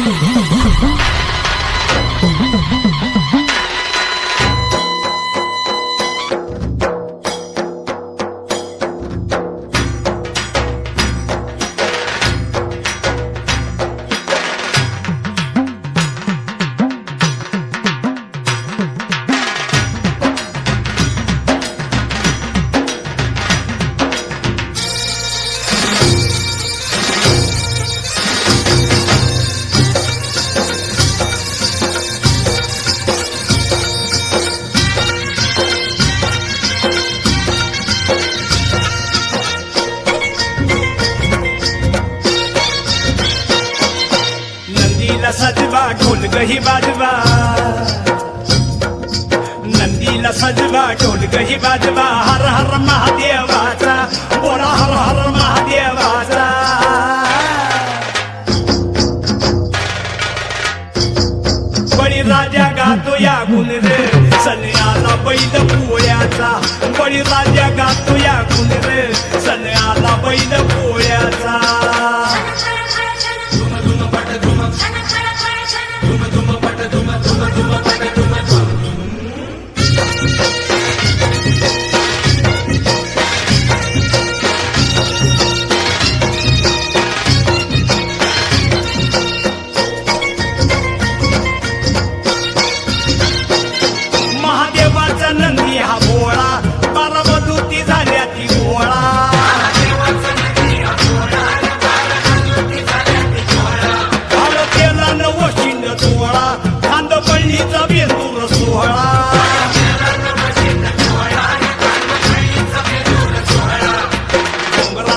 Yeah. नंदीला सजवा ढोल गही बाजवा नंदीला सजवा ढोल गही बाजवा हर हर महादेवाचा बोला हर हर महादेवाचा. बळी राजा गातो या गुण रे सन्याला बैल पोळ्याचा. बळी राजा गातो या गुण रे सन्याला बैल पोळ्या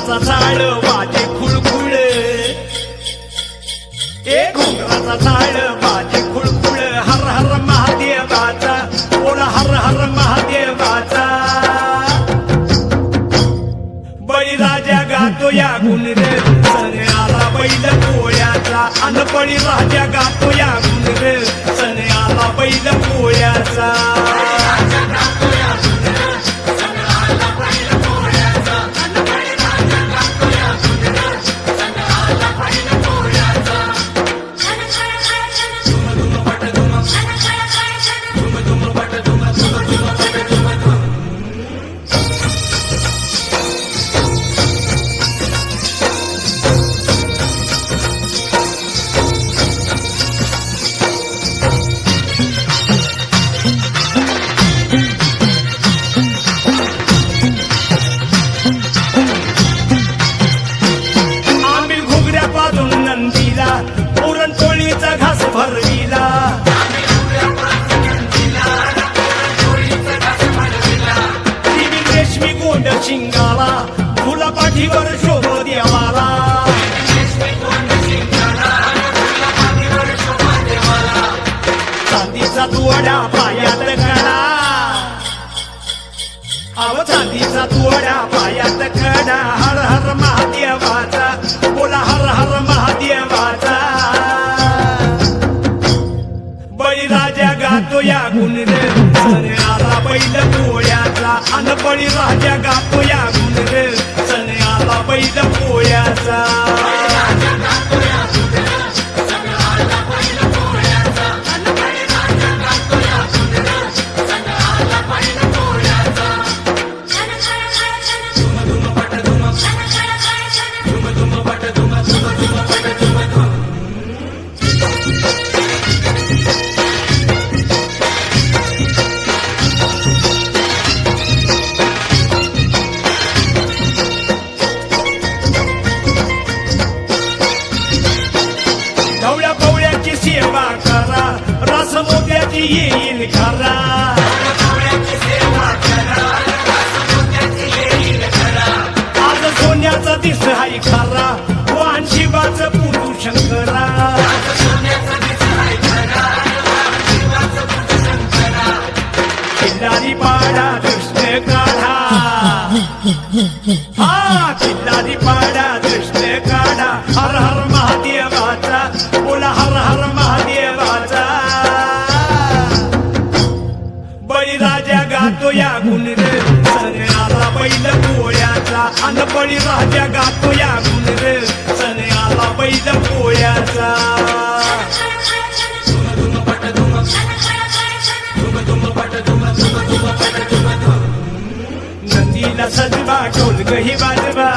घुंगराचा झाड माझे खुळखुळ. ए घुंगराचा झाड माझे खुळखुळ. हर हर महादेवाचा ओळ हर हर महादेवाचा. बळीराजा गातो या गुण रे सन्याला बैल पोळ्याचा अन बळीराजा गातो या गुण रे सन्याला बैल पोळ्याचा रेशमी गोंड शिंगाला फुला पाठीवर शोभ देवाला. चांदीचा तुवड्या पायात कडा अव चांदीचा तुवड्या पायात कडा हर हर महादेवाचा कोणी बळीराजा गातो या गुण रे. सन्याला बैल पोळ्याचा पवळ्याची सेवा करा. रस मोत्याची येईल खरा. आज सोन्याचा दिस हाय खरा. वाण शिवाचं पुरू शंकरा किल्लारी पाडा कृष्ण काढा. हा किल्लारी पाडा आणि राजा गातो या गुणर सने आला बैल पोळ्याचा धुम धुम पट नदीला सजवा बाजवा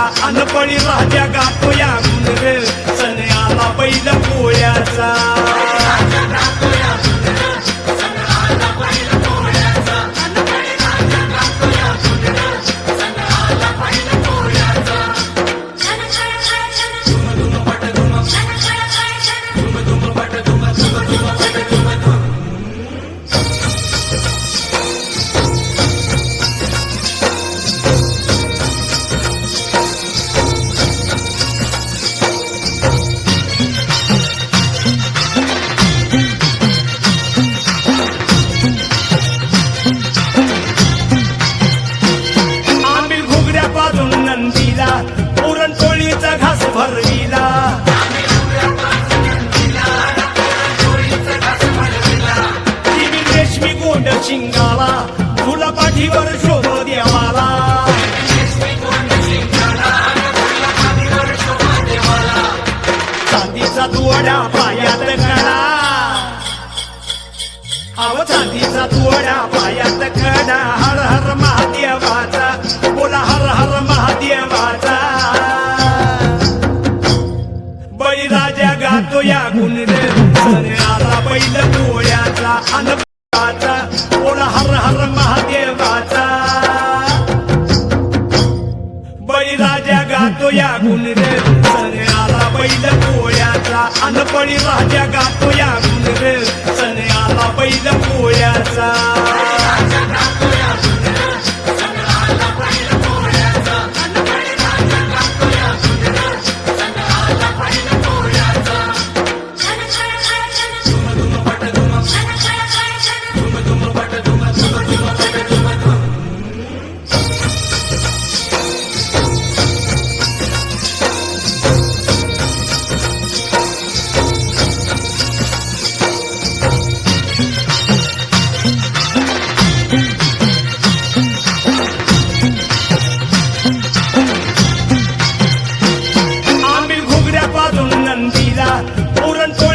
या अनपणी माझ्या गापोया गुण रे. सन्याला बैल पोळ्याचा. म्हणा हर हर महादेवाचा बोला हर हर महादेवाचा गातो या गुंड आला बैल डोळ्याचा अनपाचा बोला हर हर महादेवाचा गातो या गुंड आला बैल डोळ्याचा अनपणी राजा गातो या गुंड आला बैल डोळ्याचा.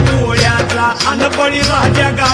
डोळ्याचा अनपणी राजा गा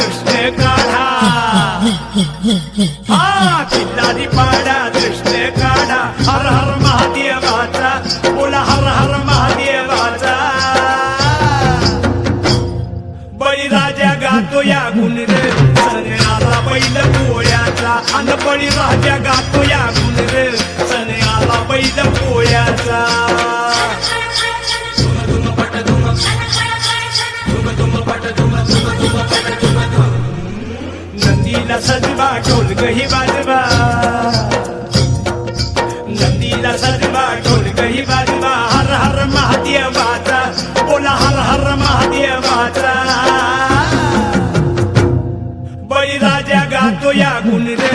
ढोल गही बाजवा नंदीला सजवा ढोल गही बाजवा हर हर महादेव बाजा बोला हर हर महादेव माता। बळी राजा गातो या गुण रे।